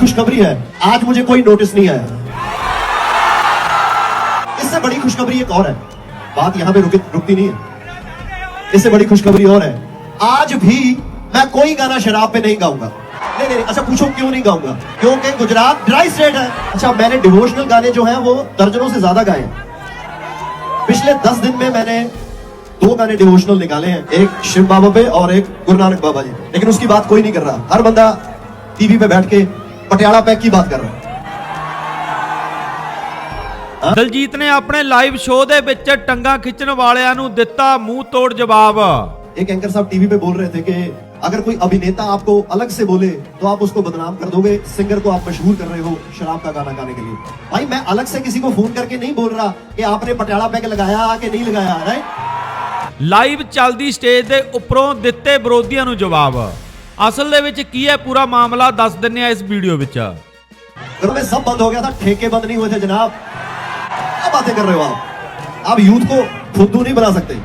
खुशखबरी है। आज मुझे कोई नोटिस नहीं आया। इससे बड़ी खुशखबरी एक और है। बात यहाँ पे रुकी रुकती नहीं है। इससे बड़ी खुशखबरी और है। आज भी मैं कोई गाना शराब पे नहीं गाऊँगा। नहीं नहीं अच्छा पूछो क्यों नहीं गाऊँगा? क्योंकि गुजरात ड्राई स्टेट है। अच्छा मैंने डिवोशनल गाने जो हैं वो दर्जनों से ज़्यादा गाए पिछले दस दिन में मैंने दो गाने डिवोशनल निकाले हैं। एक शिव बाबा पे और एक गुरु नानक बाबा जी लेकिन उसकी बात कोई नहीं कर रहा। हर बंदा टीवी पे बैठ के पटियाला पैक की बात कर रहा है ਦਲਜੀਤ ਨੇ ਆਪਣੇ ਲਾਈਵ ਸ਼ੋਅ ਦੇ ਵਿੱਚ ਟੰਗਾ ਖਿੱਚਣ ਵਾਲਿਆਂ ਨੂੰ ਦਿੱਤਾ ਮੂੰਹ ਤੋੜ ਜਵਾਬ एक एंकर साहब टीवी पे बोल रहे थे कि अगर कोई अभिनेता आपको अलग से बोले तो आप उसको बदनाम कर दोगे सिंगर को आप मशहूर कर रहे हो शराब का गाना गाने के लिए भाई मैं अलग से किसी को फोन करके नहीं बोल रहा कि आपने पटियाला पैक लगाया कि नहीं लगाया राइट ਲਾਈਵ ਚੱਲਦੀ ਸਟੇਜ ਦੇ ਉੱਪਰੋਂ ਦਿੱਤੇ ਵਿਰੋਧੀਆਂ ਨੂੰ ਜਵਾਬ ਅਸਲ ਦੇ ਵਿੱਚ ਕੀ ਹੈ ਪੂਰਾ ਮਾਮਲਾ ਦੱਸ ਦਿੰਨੇ ਆ ਇਸ ਵੀਡੀਓ ਵਿੱਚ घरों में सब बंद हो गया था ठेके बंद नहीं हुए थे जनाब क्या बातें कर रहे हो आप आप यूथ को फुद्दू नहीं बना सकते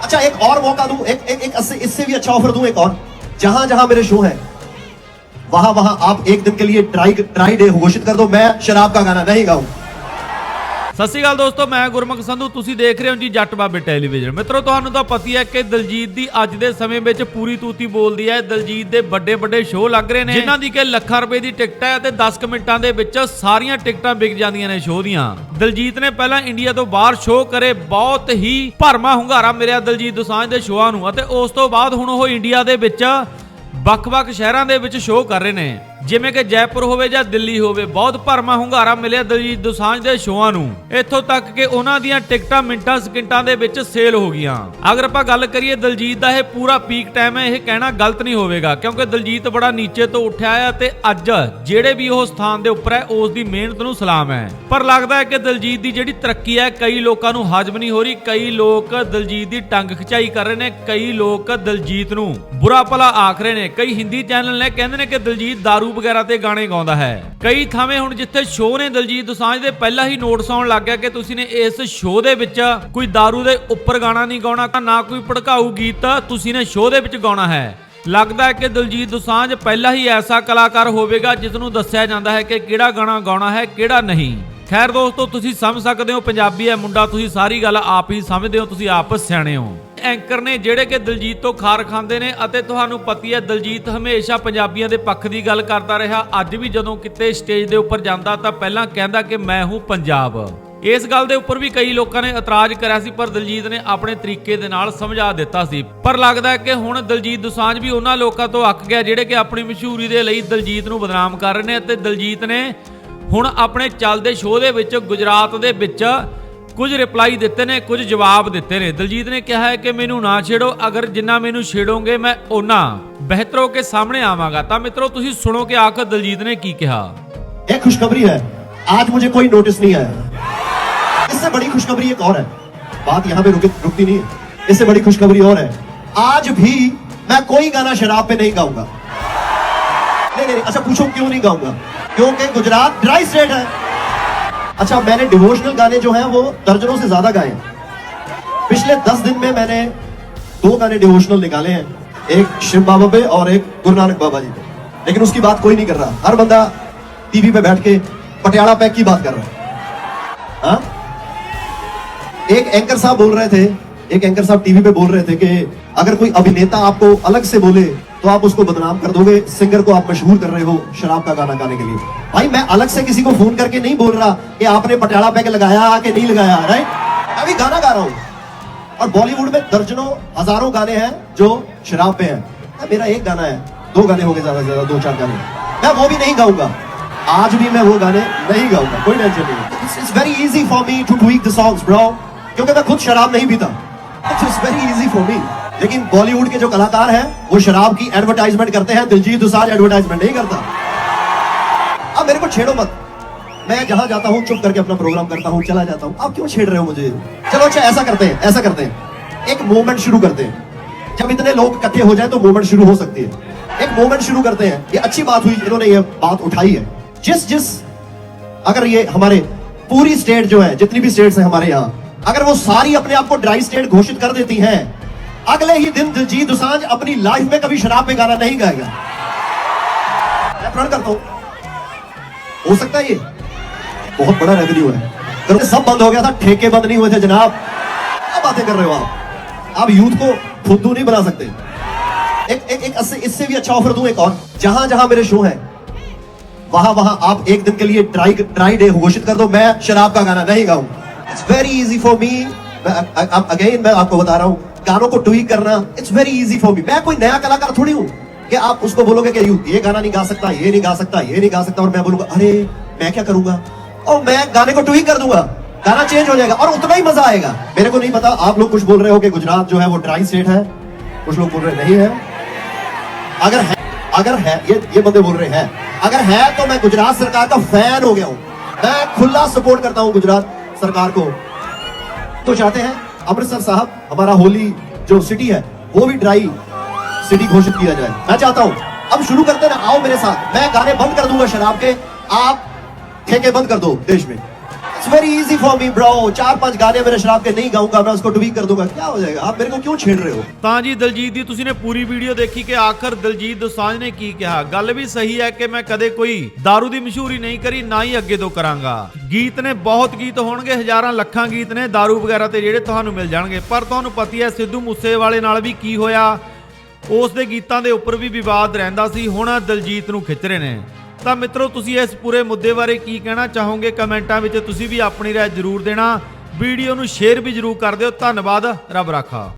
अच्छा एक और मौका दूं एक एक, एक इससे इससे भी अच्छा ऑफर दूं एक और जहां जहां मेरे शो है वहां वहां आप एक दिन के लिए ट्राई ट्राई डे घोषित कर दो मैं शराब का गाना नहीं गाऊं ਸਤਿ ਸ਼੍ਰੀ ਅਕਾਲ ਦੋਸਤੋ, ਮੈਂ ਗੁਰਮੁਖ ਸੰਧੂ। ਤੁਸੀਂ ਦੇਖ ਰਹੇ ਹੋ ਜੀ ਜੱਟ ਬਾਬੇ ਟੈਲੀਵਿਜ਼ਨ। ਮਿੱਤਰੋ, ਤੁਹਾਨੂੰ ਤਾਂ ਪਤੀ ਹੈ ਕਿ ਦਲਜੀਤ ਦੀ ਅੱਜ ਦੇ ਸਮੇਂ ਵਿੱਚ ਪੂਰੀ ਤੂਤੀ ਬੋਲਦੀ ਹੈ। ਦਲਜੀਤ ਦੇ ਵੱਡੇ ਵੱਡੇ ਸ਼ੋਅ ਲੱਗ ਰਹੇ ਨੇ, ਜਿਨ੍ਹਾਂ ਦੀ ਕਿ ਲੱਖਾਂ ਰੁਪਏ ਦੀ ਟਿਕਟ ਹੈ ਤੇ 10 ਕੁ ਮਿੰਟਾਂ ਦੇ ਵਿੱਚ ਸਾਰੀਆਂ ਟਿਕਟਾਂ ਵਿਕ ਜਾਂਦੀਆਂ ਨੇ ਸ਼ੋਅ ਦੀਆਂ। ਦਲਜੀਤ ਨੇ ਪਹਿਲਾਂ ਇੰਡੀਆ ਤੋਂ ਬਾਹਰ ਸ਼ੋਅ ਕਰੇ, ਬਹੁਤ ਹੀ ਭਰਮਾ ਹੁੰਗਾਰਾ ਮਿਲਿਆ ਦਲਜੀਤ ਦੋਸਾਂਝ ਦੇ ਸ਼ੋਆਂ ਨੂੰ ਅਤੇ ਉਸ ਤੋਂ ਬਾਅਦ ਹੁਣ ਉਹ ਇੰਡੀਆ ਦੇ ਵਿੱਚ ਵੱਖ-ਵੱਖ ਸ਼ਹਿਰਾਂ ਦੇ ਵਿੱਚ ਸ਼ੋਅ ਕਰ ਰਹੇ ਨੇ। ਜਿਵੇਂ ਕਿ ਜੈਪੁਰ ਹੋਵੇ ਜਾਂ ਦਿੱਲੀ ਹੋਵੇ, ਬਹੁਤ ਭਰਮਾ ਹੁੰਗਾਰਾ ਮਿਲਿਆ ਦਲਜੀਤ ਦੋਸਾਂਝ ਦੇ ਸ਼ੋਆਂ ਨੂੰ। ਇੱਥੋਂ ਤੱਕ ਕਿ ਉਹਨਾਂ ਦੀਆਂ ਟਿਕਟਾਂ ਮਿੰਟਾਂ ਸਕਿੰਟਾਂ ਦੇ ਵਿੱਚ ਸੇਲ ਹੋ ਗਈਆਂ। ਅਗਰ ਆਪਾਂ ਗੱਲ ਕਰੀਏ ਦਲਜੀਤ ਦਾ, ਇਹ ਪੂਰਾ ਪੀਕ ਟਾਈਮ ਹੈ, ਇਹ ਕਹਿਣਾ ਗਲਤ ਨਹੀਂ ਹੋਵੇਗਾ, ਕਿਉਂਕਿ ਦਲਜੀਤ ਬੜਾ ਨੀਚੇ ਤੋਂ ਉੱਠਿਆ ਹੈ ਤੇ ਅੱਜ ਜਿਹੜੇ ਵੀ ਉਹ ਸਥਾਨ ਦੇ ਉੱਪਰ ਹੈ, ਉਸ ਦੀ ਮਿਹਨਤ ਨੂੰ ਸਲਾਮ ਹੈ। ਪਰ ਲੱਗਦਾ ਹੈ ਕਿ ਦਲਜੀਤ ਦੀ ਜਿਹੜੀ ਤਰੱਕੀ ਹੈ, ਕਈ ਲੋਕਾਂ ਨੂੰ ਹਾਜ਼ਮ ਨਹੀਂ ਹੋ ਰਹੀ, ਕਈ ਲੋਕ ਦਲਜੀਤ ਦੀ ਟੰਗ ਖਿਚਾਈ ਕਰ ਰਹੇ ਨੇ, ਕਈ ਲੋਕ ਦਲਜੀਤ ਨੂੰ ਬੁਰਾ ਭਲਾ ਆਖ ਰਹੇ ਨੇ। ਕਈ ਹਿੰਦੀ ਚੈਨਲ ਨੇ, ਕਹਿੰਦੇ ਨੇ ਕਿ ਦਲਜੀਤ ਦਾਰੂ ਵਗੈਰਾ ਤੇ ਗਾਣੇ ਗਾਉਂਦਾ ਹੈ। ਕਈ ਥਾਵੇਂ ਹੁਣ ਜਿੱਥੇ ਸ਼ੋਅ ਨੇ ਦਲਜੀਤ ਦੋਸਾਂਝ ਦੇ ਪਹਿਲਾਂ ਹੀ ਨੋਟਸ ਆਉਣ ਲੱਗ ਗਿਆ ਕਿ ਤੁਸੀਂ ਨੇ ਇਸ ਸ਼ੋਅ ਦੇ ਵਿੱਚ ਕੋਈ दारू ਦੇ ਉੱਪਰ ਗਾਣਾ ਨਹੀਂ ਗਾਉਣਾ ਨਾ ਕੋਈ ਭੜਕਾਊ ਗੀਤ ਤੁਸੀਂ ਨੇ ਸ਼ੋਅ ਦੇ ਵਿੱਚ ਗਾਉਣਾ ਹੈ। ਲੱਗਦਾ ਹੈ ਕਿ ਦਲਜੀਤ ਦੁਸਾਂਝ ਪਹਿਲਾਂ ਹੀ ਐਸਾ ਕਲਾਕਾਰ ਹੋਵੇਗਾ ਜਿਸ ਨੂੰ ਦੱਸਿਆ ਜਾਂਦਾ ਹੈ ਕਿ ਕਿਹੜਾ ਗਾਣਾ ਗਾਉਣਾ ਹੈ, ਕਿਹੜਾ ਨਹੀਂ। ਖੈਰ ਦੋਸਤੋ, ਤੁਸੀਂ ਸਮਝ ਸਕਦੇ ਹੋ ਪੰਜਾਬੀ ਹੈ ਮੁੰਡਾ, ਤੁਸੀਂ ਸਾਰੀ ਗੱਲ ਆਪ ਹੀ ਸਮਝਦੇ ਹੋ, ਤੁਸੀਂ ਆਪਸ ਸਿਆਣੇ ਹੋ। ਐਂਕਰ ਨੇ ਜਿਹੜੇ ਕਿ ਦਲਜੀਤ ਤੋਂ ਖਾਰ ਖਾਂਦੇ ਨੇ ਅਤੇ ਤੁਹਾਨੂੰ ਪਤੀ ਹੈ ਦਲਜੀਤ ਹਮੇਸ਼ਾ ਪੰਜਾਬੀਆਂ ਦੇ ਪੱਖ ਦੀ ਗੱਲ ਕਰਦਾ ਰਿਹਾ। ਅੱਜ ਵੀ ਜਦੋਂ ਕਿਤੇ ਸਟੇਜ ਦੇ ਉੱਪਰ ਜਾਂਦਾ ਤਾਂ ਪਹਿਲਾਂ ਕਹਿੰਦਾ ਕਿ ਮੈਂ ਹੂੰ ਪੰਜਾਬ। ਇਸ ਗੱਲ ਦੇ ਉੱਪਰ ਵੀ ਕਈ ਲੋਕਾਂ ਨੇ ਇਤਰਾਜ਼ ਕਰਿਆ ਸੀ, ਪਰ ਦਲਜੀਤ ਨੇ ਆਪਣੇ ਤਰੀਕੇ ਦੇ ਨਾਲ ਸਮਝਾ ਦਿੱਤਾ ਸੀ। ਪਰ ਲੱਗਦਾ ਹੈ ਕਿ ਹੁਣ ਦਲਜੀਤ ਦੁਸਾਂਝ ਵੀ ਉਹਨਾਂ ਲੋਕਾਂ ਤੋਂ ਅੱਕ ਗਿਆ ਜਿਹੜੇ ਕਿ ਆਪਣੀ ਮਸ਼ਹੂਰੀ ਦੇ ਲਈ ਦਲਜੀਤ ਨੂੰ ਬਦਨਾਮ ਕਰ ਰਹੇ ਨੇ ਅਤੇ ਦਲਜੀਤ ਨੇ ਹੁਣ ਆਪਣੇ ਚੱਲਦੇ ਸ਼ੋਅ ਦੇ ਵਿੱਚ ਗੁਜਰਾਤ ਦੇ ਵਿੱਚ ਕੁਝ ਰਿਪਲਾਈ ਦਿੱਤੇ ਨੇ ਕੁਝ ਜਵਾਬ ਦਿੱਤੇ ਨੇ ਦਲਜੀਤ ਨੇ ਕਿਹਾ ਹੈ ਕਿ ਮੈਨੂੰ ਨਾ ਛੇੜੋ ਅਗਰ ਜਿੰਨਾ ਮੈਨੂੰ ਛੇੜੋਗੇ ਮੈਂ ਉਹਨਾਂ ਬਿਹਤਰ ਹੋ ਕੇ ਸਾਹਮਣੇ ਆਵਾਂਗਾ ਤਾਂ ਮਿੱਤਰੋ ਤੁਸੀਂ ਸੁਣੋ ਕਿ ਆਖਰ ਦਲਜੀਤ ਨੇ ਕੀ ਕਿਹਾ एक खुशखबरी है आज मुझे कोई नोटिस नहीं आया इससे बड़ी खुशखबरी एक और है बात यहां पे रुकी रुकती नहीं है इससे बड़ी खुशखबरी और है आज भी मैं कोई गाना शराब पे नहीं गाऊंगा नहीं नहीं अच्छा पूछो क्यों नहीं गाऊंगा क्योंकि गुजरात ड्राई स्टेट है अच्छा मैंने डिवोशनल गाने जो हैं, वो दर्जनों से ज़्यादा गाए पिछले दस दिन में मैंने दो गाने डिवोशनल निकाले हैं, एक शिव बाबा पे और एक गुरु नानक बाबा जी पे। लेकिन उसकी बात कोई नहीं कर रहा। हर बंदा टीवी पे बैठ के पटियाला पैक की बात कर रहा है। हाँ? एक एंकर साहब बोल रहे थे, एक एंकर साहब टीवी पे बोल रहे थे कि अगर कोई अभिनेता आपको अलग से बोले तो आप उसको बदनाम कर दोगे। सिंगर को आप मशहूर कर रहे हो शराब का गाना गाने के लिए। भाई, मैं अलग से किसी को फ़ोन करके नहीं बोल रहा कि आपने पटियाला पैक लगाया कि नहीं लगाया राइट अभी गाना गा रहा हूँ। और बॉलीवुड में दर्जनों, हज़ारों गाने हैं जो शराब पे हैं। मेरा एक गाना है। दो गाने हो गए ज़्यादा से ज़्यादा, दो चार गाने। मैं वो भी नहीं गाऊँगा। आज भी मैं वो गाने नहीं गाऊँगा। कोई टेंशन नहीं। It's very easy for me to tweak the songs bro क्योंकि मैं खुद शराब नहीं पीता। It's very easy for me लेकिन बॉलीवुड के जो कलाकार हैं, वो शराब की एडवर्टाइजमेंट करते हैं, दिलजीत दोसांझ एडवर्टाइजमेंट नहीं करता। अब मेरे को छेड़ो मत। मैं जहाँ जाता हूँ, चुप करके अपना प्रोग्राम करता हूँ, चला जाता हूँ। आप क्यों छेड़ रहे हो मुझे? चलो अच्छा ऐसा करते हैं, ऐसा करते हैं। एक मूवमेंट शुरू करते हैं। जब इतने लोग इकट्ठे हो जाए तो मूवमेंट शुरू हो सकती है। एक मूवमेंट शुरू करते हैं। ये अच्छी बात हुई, इन्होंने ये बात उठाई है। जिस जिस, अगर ये हमारे पूरी स्टेट जो है, जितनी भी स्टेट्स हैं हमारे यहाँ, अगर वो सारी अपने आप को ड्राई स्टेट घोषित कर देती हैं अगले ही दिन दिलजीत दोसांझ अपनी लाइफ में कभी शराब पे गाना नहीं गाएगा। मैं प्रण करता हूँ। हो सकता है ये बहुत बड़ा रेवेन्यू है। सब बंद हो गया था, ठेके बंद नहीं हुए थे जनाब। क्या बातें कर रहे हो आप? आप यूथ को फुद्दू नहीं बना सकते। एक एक एक, इससे इससे भी अच्छा ऑफ़र दूँ एक और। जहाँ जहाँ मेरे शो हैं, वहाँ वहाँ आप एक दिन के लिए ट्राई ट्राई डे घोषित कर दो, मैं शराब का गाना नहीं गाऊं। It's very easy for me again मैं आपको बता रहा हूँ गानों को ट्वीक करना it's very easy for me मैं कोई नया कलाकार थोड़ी हूँ कि आप उसको बोलोगे कि, यू, ये गाना नहीं गा सकता, ये नहीं गा सकता, ये नहीं गा सकता, और मैं बोलूँगा, अरे, मैं क्या करूँगा? और मैं गाने को ट्वीक कर दूँगा। गाना चेंज हो जाएगा और उतना ही मज़ा आएगा। मेरे को नहीं पता, आप लोग कुछ बोल रहे हो कि गुजरात जो है वो ड्राई स्टेट है? कुछ लोग बोल रहे नहीं है। अगर है अगर है, ये ये बंदे बोल रहे हैं, अगर है तो मैं गुजरात सरकार का फ़ैन हो गया हूँ। मैं खुला सपोर्ट करता हूँ गुजरात सरकार को। तो चाहते हैं अमृतसर साहब, हमारा होली जो सिटी है, वो भी ड्राई सिटी घोषित किया जाए। मैं चाहता हूँ, अब शुरू करते ना, आओ मेरे साथ। मैं गाने बंद कर दूँगा शराब के। आप ठेके बंद कर दो देश में। it's very easy for me bro चार पांच गाने मेरे शराब के नहीं गाऊंगा मैं उसको ट्वीट कर दूंगा क्या हो जाएगा आप मेरे को क्यों छेड़ रहे हो ਤਾਂ ਜੀ ਦਲਜੀਤ ਦੀ ਤੁਸੀਂ ਨੇ ਪੂਰੀ ਵੀਡੀਓ ਦੇਖੀ ਕਿ ਆਖਰ ਦਲਜੀਤ ਦੋਸਾਂਝ ਨੇ ਕੀ ਕਿਹਾ ਗੱਲ ਵੀ ਸਹੀ ਹੈ ਕਿ ਮੈਂ ਕਦੇ ਕੋਈ दारू ਦੀ ਮਸ਼ਹੂਰੀ ਨਹੀਂ ਕਰੀ ਨਾ ਹੀ ਅੱਗੇ ਤੋਂ ਕਰਾਂਗਾ ਗੀਤ ਨੇ ਬਹੁਤ ਗੀਤ ਹੋਣਗੇ ਹਜ਼ਾਰਾਂ ਲੱਖਾਂ ਗੀਤ ਨੇ दारू ਵਗੈਰਾ ਤੇ ਜਿਹੜੇ ਤੁਹਾਨੂੰ ਮਿਲ ਜਾਣਗੇ ਪਰ ਤੁਹਾਨੂੰ ਪਤੀ ਹੈ ਸਿੱਧੂ ਮੂਸੇਵਾਲੇ ਨਾਲ ਵੀ ਕੀ ਹੋਇਆ ਉਸ ਦੇ ਗੀਤਾਂ ਦੇ ਉੱਪਰ ਵੀ ਵਿਵਾਦ ਰਹਿੰਦਾ ਸੀ ਹੁਣ ਦਲਜੀਤ ਨੂੰ ਖਿੱਚ ਰਹੇ ਨੇ ਤਾਂ ਮਿੱਤਰੋ, ਤੁਸੀਂ ਇਸ ਪੂਰੇ ਮੁੱਦੇ ਬਾਰੇ ਕੀ ਕਹਿਣਾ ਚਾਹੋਗੇ ਕਮੈਂਟਾਂ ਵਿੱਚ ਤੁਸੀਂ ਵੀ ਆਪਣੀ ਰਾਏ ਜ਼ਰੂਰ ਦੇਣਾ। ਵੀਡੀਓ ਨੂੰ ਸ਼ੇਅਰ ਵੀ ਜ਼ਰੂਰ ਕਰ ਦਿਓ। ਧੰਨਵਾਦ। ਰੱਬ ਰਾਖਾ।